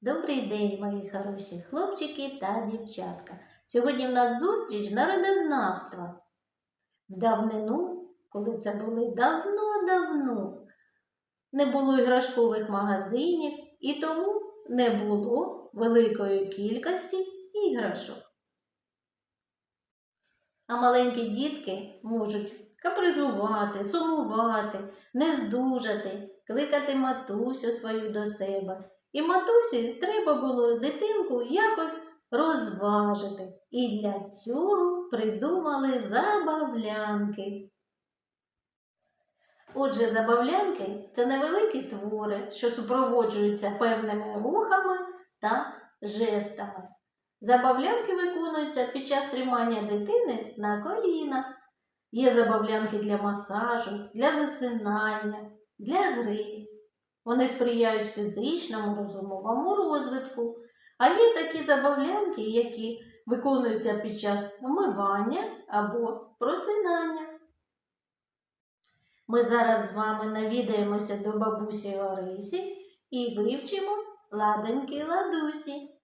Добрий день, мої хороші хлопчики та дівчатка. Сьогодні в нас зустріч народознавства. В давнину, коли це були давно-давно, не було іграшкових магазинів і тому не було великої кількості іграшок. А маленькі дітки можуть капризувати, сумувати, не здужати, кликати матусю свою до себе. І матусі треба було дитинку якось розважити. І для цього придумали забавлянки. Отже, забавлянки це невеликі твори, що супроводжуються певними рухами та жестами. Забавлянки виконуються під час тримання дитини на колінах. Є забавлянки для масажу, для засинання, для гри. Вони сприяють фізичному, розумовому розвитку. А є такі забавлянки, які виконуються під час вмивання або просинання. Ми зараз з вами навідаємося до бабусі Орисі і вивчимо ладоньки ладусі.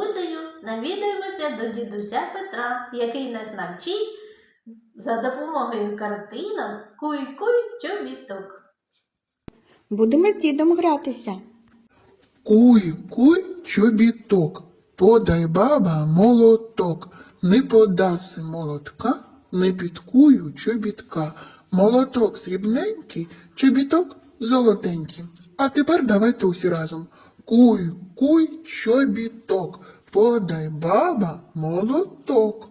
Бабусею, навідаємося до дідуся Петра, який нас навчить за допомогою картинок куй-куй чобіток. Будемо з дідом гратися. Куй, куй, чобіток, подай баба молоток, не подаси молотка, не підкую чобітка. Молоток срібненький, чобіток золотенький. А тепер давайте усі разом. Куй, куй, чобіток, подай баба молоток.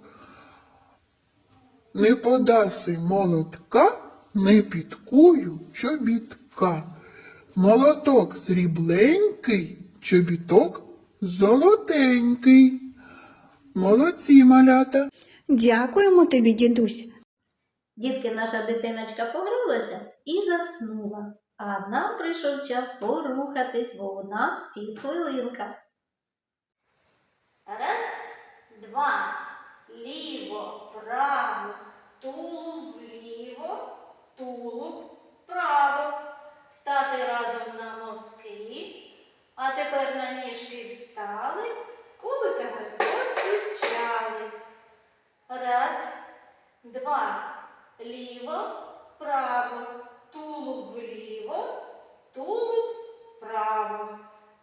Не подаси молотка, не підкую чобітка. Молоток срібленький, чобіток золотенький. Молодці малята. Дякуємо тобі, дідусь. Дітки, наша дитиночка погралася і заснула. А нам прийшов час порухатись, бо у нас фізхвилинка. Раз, два, ліво, право, тулуб вправо. Стати разом на носки. А тепер на ніжки встали, кубиками постучали. Раз, два, ліво, право, тулуб вліво, тулуб вправо.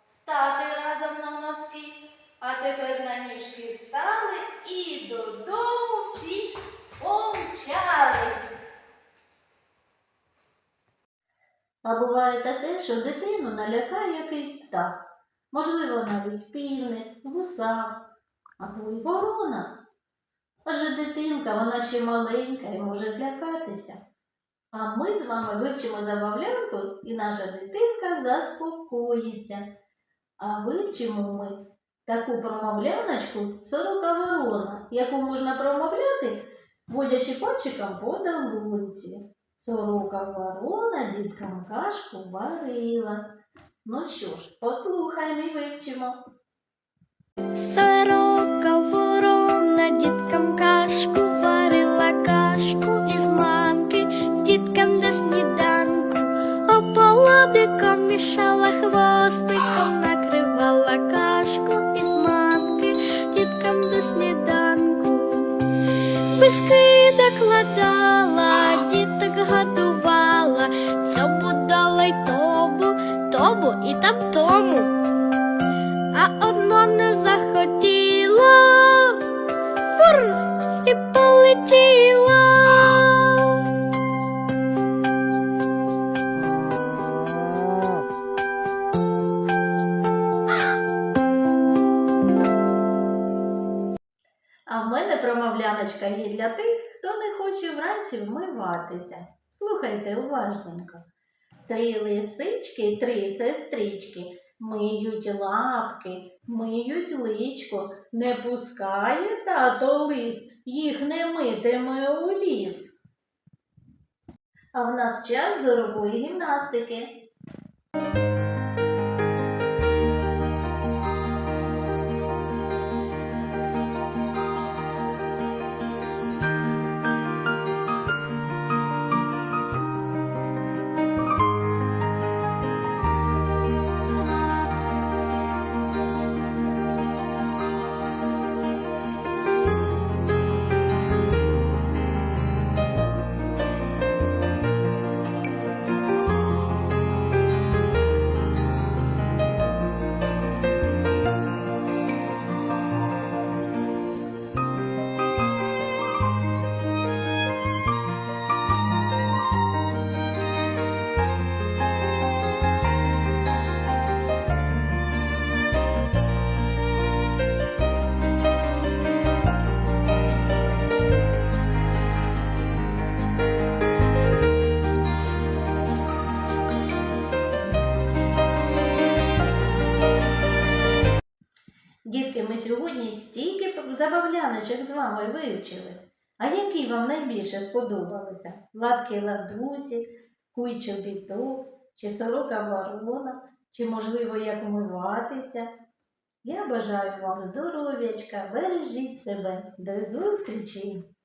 Стати разом на носки, а тепер на ніжки встали і додому всі помчали. А що дитину налякає якийсь птах. Можливо, навіть півник, гусак або й ворона. Адже дитинка, вона ще маленька і може злякатися. А ми з вами вивчимо забавлянку, і наша дитинка заспокоїться. А вивчимо ми таку промовляночку сорока ворона, яку можна промовляти, водячи пальчиком по долонці. Сорока ворона діткам кашку варила. Ну що ж, послухаймо і вивчимо. Сорока ворона діткам кашку варила кашку із манки, діткам до сніданку, ополодиком мішала хвостиком, накривала кашку із манки, діткам до сніданку. Промовляночка є для тих, хто не хоче вранці вмиватися. Слухайте уважненько. Три лисички, три сестрички, миють лапки, миють личко, не пускає тато лис, їх не митиме у ліс. А в нас час зорової гімнастики. Сьогодні стільки забавляночок з вами вивчили. А які вам найбільше сподобалися? Ладки ладусі, куй чобіток, чи сорока ворона, чи, можливо, як умиватися? Я бажаю вам здоров'ячка, бережіть себе. До зустрічі!